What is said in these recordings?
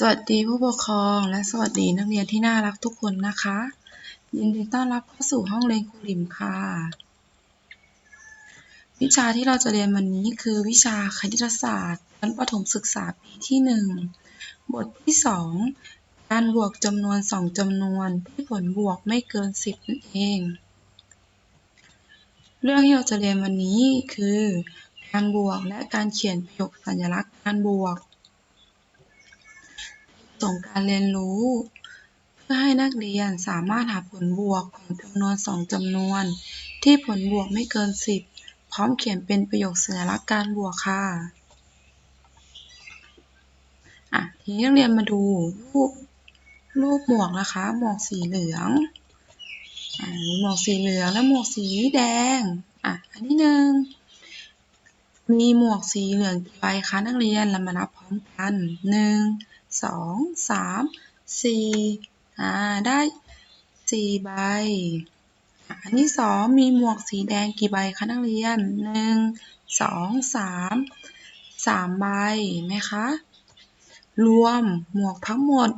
สวัสดีผู้ปกครองและสวัสดีนักเรียนที่น่ารักทุกคนนะคะ ยินดีต้อนรับเข้าสู่ห้องเรียนครูหลิมค่ะ วิชาที่เราจะเรียนวันนี้คือวิชาคณิตศาสตร์ชั้นประถมศึกษาปีที่หนึ่งบทที่สองการบวกจำนวนสองจำนวนที่ผลบวกไม่เกินสิบนั่นเอง เรื่องที่เราจะเรียนวันนี้คือ การบวกและการเขียนประโยคสัญลักษณ์การบวก ส่งการเรียนรู้ เพื่อให้นักเรียนสามารถหาผลบวกของจำนวนสองจำนวน ที่ผลบวกไม่เกิน 10 พร้อมเขียนเป็นประโยคสัญลักษณ์การบวกค่ะอะทีนี้นักเรียนมาดูรูปรูปหมวกนะคะ หมวกสีเหลืองอ่าหมวกสีเหลืองและหมวกสีแดงอะอันที่หนึ่งมีหมวกสีเหลืองกี่ใบคะนักเรียนเรามานับพร้อมกันหนึ่ง สองสามสี่อ่าได้สี่ใบอันที่สองมีหมวกสีแดงกี่ใบคะนักเรียนหนึ่งสองสามสามใบไหมคะ รวมหมวกทั้งหมด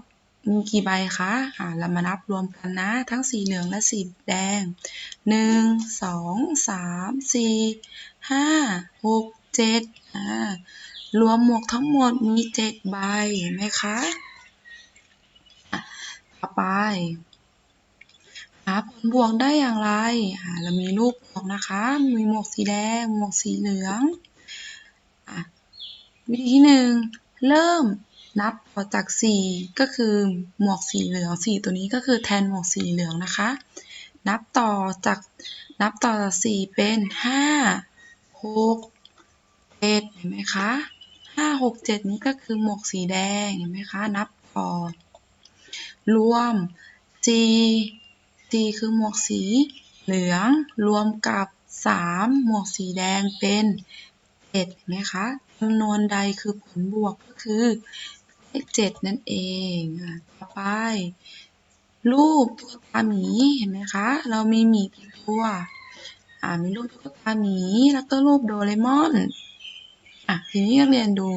มีกี่ใบคะอ่าเรามานับรวมกันนะ ทั้งสีเหลืองและสีแดงหนึ่งสองสามสี่ห้าหกเจ็ดอ่า รวมหมวกทั้งหมดมีเจ็ดใบเห็นไหมคะต่อไป หาผลบวกได้อย่างไรเรามีรูปบวกนะคะ มีหมวกสีแดง หมวกสีเหลืองอวิธีที่หนึ่งเริ่มนับต่อจากสี่ก็คือหมวกสีเหลืองสี่ตัวนี้ก็คือแทนหมวกสีเหลืองนะคะ นับต่อจากนับต่อจากสี่เป็นห้าหกเจ็ดเห็นไหมคะ ห้าหกเจ็ดนี้ก็คือหมวกสีแดงเห็นไหมคะ นับต่อ รวมสี่สี่คือหมวกสีเหลือง รวมกับสามหมวกสีแดงเป็นเจ็ดเห็นไหมคะจำนวนใดคือผลบวกก็คือเลขเจ็ดนั่นเองต่อไป รูปตุ๊กตาหมีเห็นไหมคะ เรามีหมีกี่ตัวอ่ามีรูปตุ๊กตาหมีแล้วก็รูปโดเรมอน อะทีนี้นักเรียนดู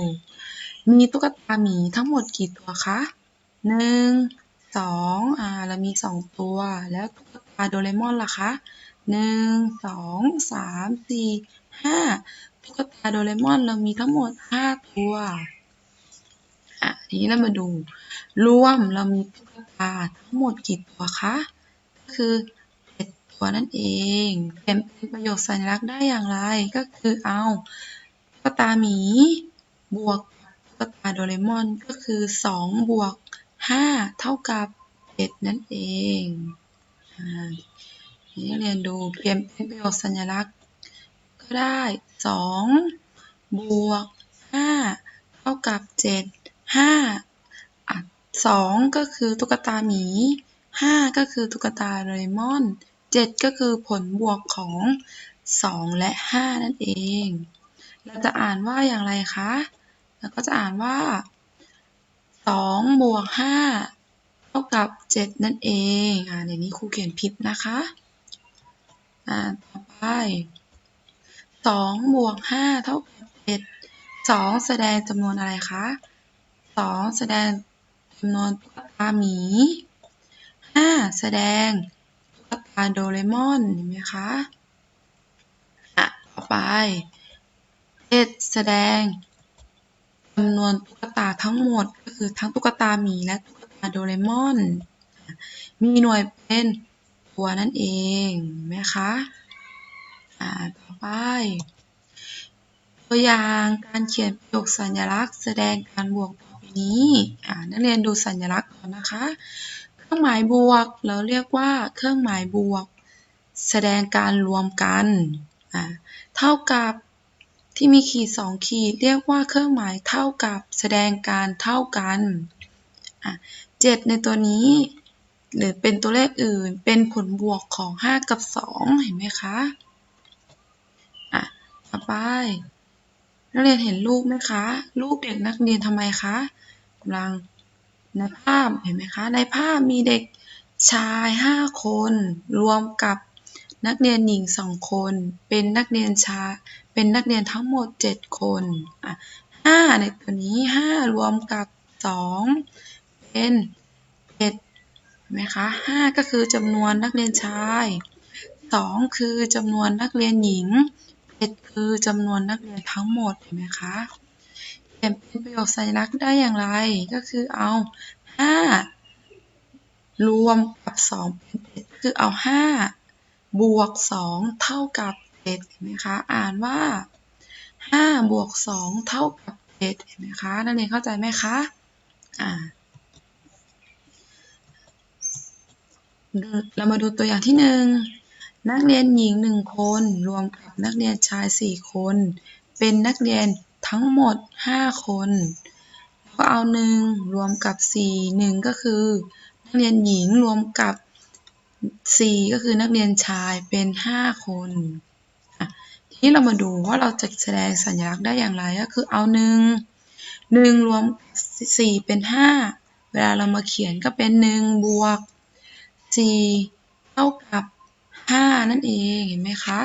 มีตุ๊กตาหมีทั้งหมดกี่ตัวคะหนึ่งสองอ่าเรามีสองตัว แล้วตุ๊กตาโดเรมอนล่ะคะหนึ่งสองสามสี่ห้าตุ๊กตาโดเรมอนเรามีทั้งหมดห้าตัวอะทีนี้เรามาดู รวมเรามีตุ๊กตาทั้งหมดกี่ตัวคะก็คือเจ็ดตัวนั่นเองเปลี่ยนเป็นประโยคสัญลักษณ์ได้อย่างไรก็คือเอา กตาหมี บวกตุ๊กตาโดเรมอน ก็คือสองบวกห้าเท่ากับเจ็ดนั่นเองนี่เรียนดูเปลี่ยนเป็นประโยคสัญลักษณ์ ก็ได้สองบวกห้าเท่ากับเจ็ดห้าอะสองก็คือตุ๊กตาหมีห้าก็คือตุ๊กตาโดเรมอนเจ็ดก็คือผลบวกของสองและห้านั่นเอง เราจะอ่านว่าอย่างไรคะเราก็จะอ่านว่าสองบวกห้าเท่ากับเจ็ดนั่นเองอ่าในนี้ครูเขียนผิดนะคะอ่าต่อไปสองบวกห้าเท่ากับเจ็ดสองแสดงจำนวนอะไรคะสองแสดงจำนวนตุ๊กตาหมีห้าแสดงตุ๊กตาโดเรมอนเห็นไหมคะอะต่อไป เจ็ดแสดงจำนวนตุ๊กตาทั้งหมด ก็คือทั้งตุ๊กตาหมีและตุ๊กตาโดเรมอน มีหน่วยเป็นตัวนั่นเองไหมคะ อ่า ต่อไป ตัวอย่างการเขียนประโยคสัญลักษณ์ แสดงการบวกต่อไปนี้ อ่า นักเรียนดูสัญลักษณ์ก่อนนะคะ เครื่องหมายบวกเราเรียกว่าเครื่องหมายบวก แสดงการรวมกัน อ่า เท่ากับ ที่มีขีดสองขีด เรียกว่าเครื่องหมายเท่ากับแสดงการเท่ากันเจ็ดในตัวนี้ หรือเป็นตัวเลขอื่นเป็นผลบวกของ 5 กับ 2 เห็นไหมคะอะต่อไปนักเรียนเห็นรูปไหมคะ รูปเด็กนักเรียนทำไมคะกำลังในภาพเห็นไหมคะ ในภาพมีเด็กชาย 5 คน รวมกับ นักเรียนหญิง2คน เป็นนักเรียนชายเป็นนักเรียนทั้งหมด7คนอะ5ในตัวนี้5รวมกับสองเป็นเจ็ดเห็นไหมคะห้าก็คือจำนวนนักเรียนชายสองคือจำนวนนักเรียนหญิงเจ็ดคือจำนวนนักเรียนทั้งหมดเห็นไหมคะเปลี่ยนเป็นประโยคสัญลักษณ์ได้อย่างไรก็คือเอาห้ารวมกับสองเป็นเจ็ดคือเอาห้า บวกสองเท่ากับเจ็ดเห็นไหมคะ อ่านว่าห้าบวกสองเท่ากับเจ็ดเห็นไหมคะ นักเรียนเข้าใจไหมคะ อ่าเรามาดูตัวอย่างที่หนึ่งนักเรียนหญิงหนึ่งคนรวมกับนักเรียนชายสี่คน เป็นนักเรียนทั้งหมดห้าคนก็เอาหนึ่งรวมกับสี่หนึ่งก็คือ นักเรียนหญิงรวมกับ สี่ก็คือนักเรียนชายเป็นห้าคนทีนี้เรามาดูว่าเราจะแสดงสัญลักษณ์ได้อย่างไรก็คือเอาหนึ่งหนึ่งรวมสี่เป็นห้าเวลาเรามาเขียนก็เป็นหนึ่งบวก 4 เท่ากับ 5 นั่นเองเห็นไหมคะ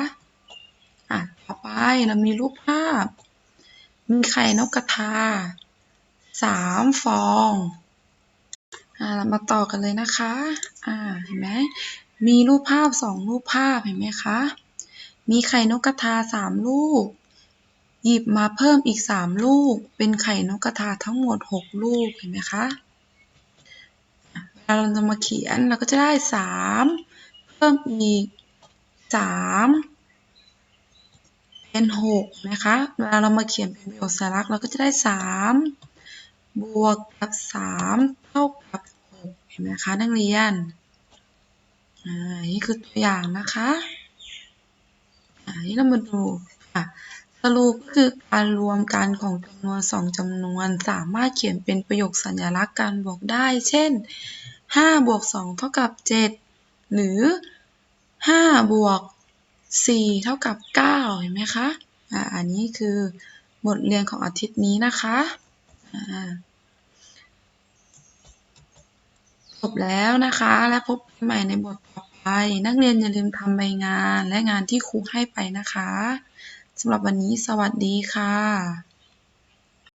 อะต่อไปเรามีรูปภาพ มีไข่นกกระทา 3 ฟอง อ่ามาต่อกันเลยนะคะ อ่า เห็นไหม มีรูปภาพ2รูปภาพ เห็นไหมคะ มีไข่นกกระทา3ลูก หยิบมาเพิ่มอีก3ลูก เป็นไข่นกกระทาทั้งหมด6ลูก เห็นไหมคะเราจะมาเขียนเราก็จะได้สามเพิ่มอีกสามเป็นหกนะคะเวลาเรามาเขียนเป็นประโยคสลักเราก็จะได้สามบวกกับสามเท่า ห็นไหมคะนักเรียนอ่านี่คือตัวอย่างนะคะอ่านี่เรามาดูค่ะสรุปก็คือการรวมกันของจำนวนสองจำนวนสามารถเขียนเป็นประโยคสัญลักษณ์การบวกได้ เช่น5บวก2เท่ากับ 7 หรือ5บวก4เท่ากับ 9 เห็นไหมคะอ่าอันนี้คือบทเรียนของอาทิตย์นี้นะคะอ่า จ บแล้วนะคะ และพบกันใหม่ในบทต่อไป นักเรียนอย่าลืมทำใบงานและงานที่ครูให้ไปนะคะสำหรับวันนี้สวัสดีค่ะ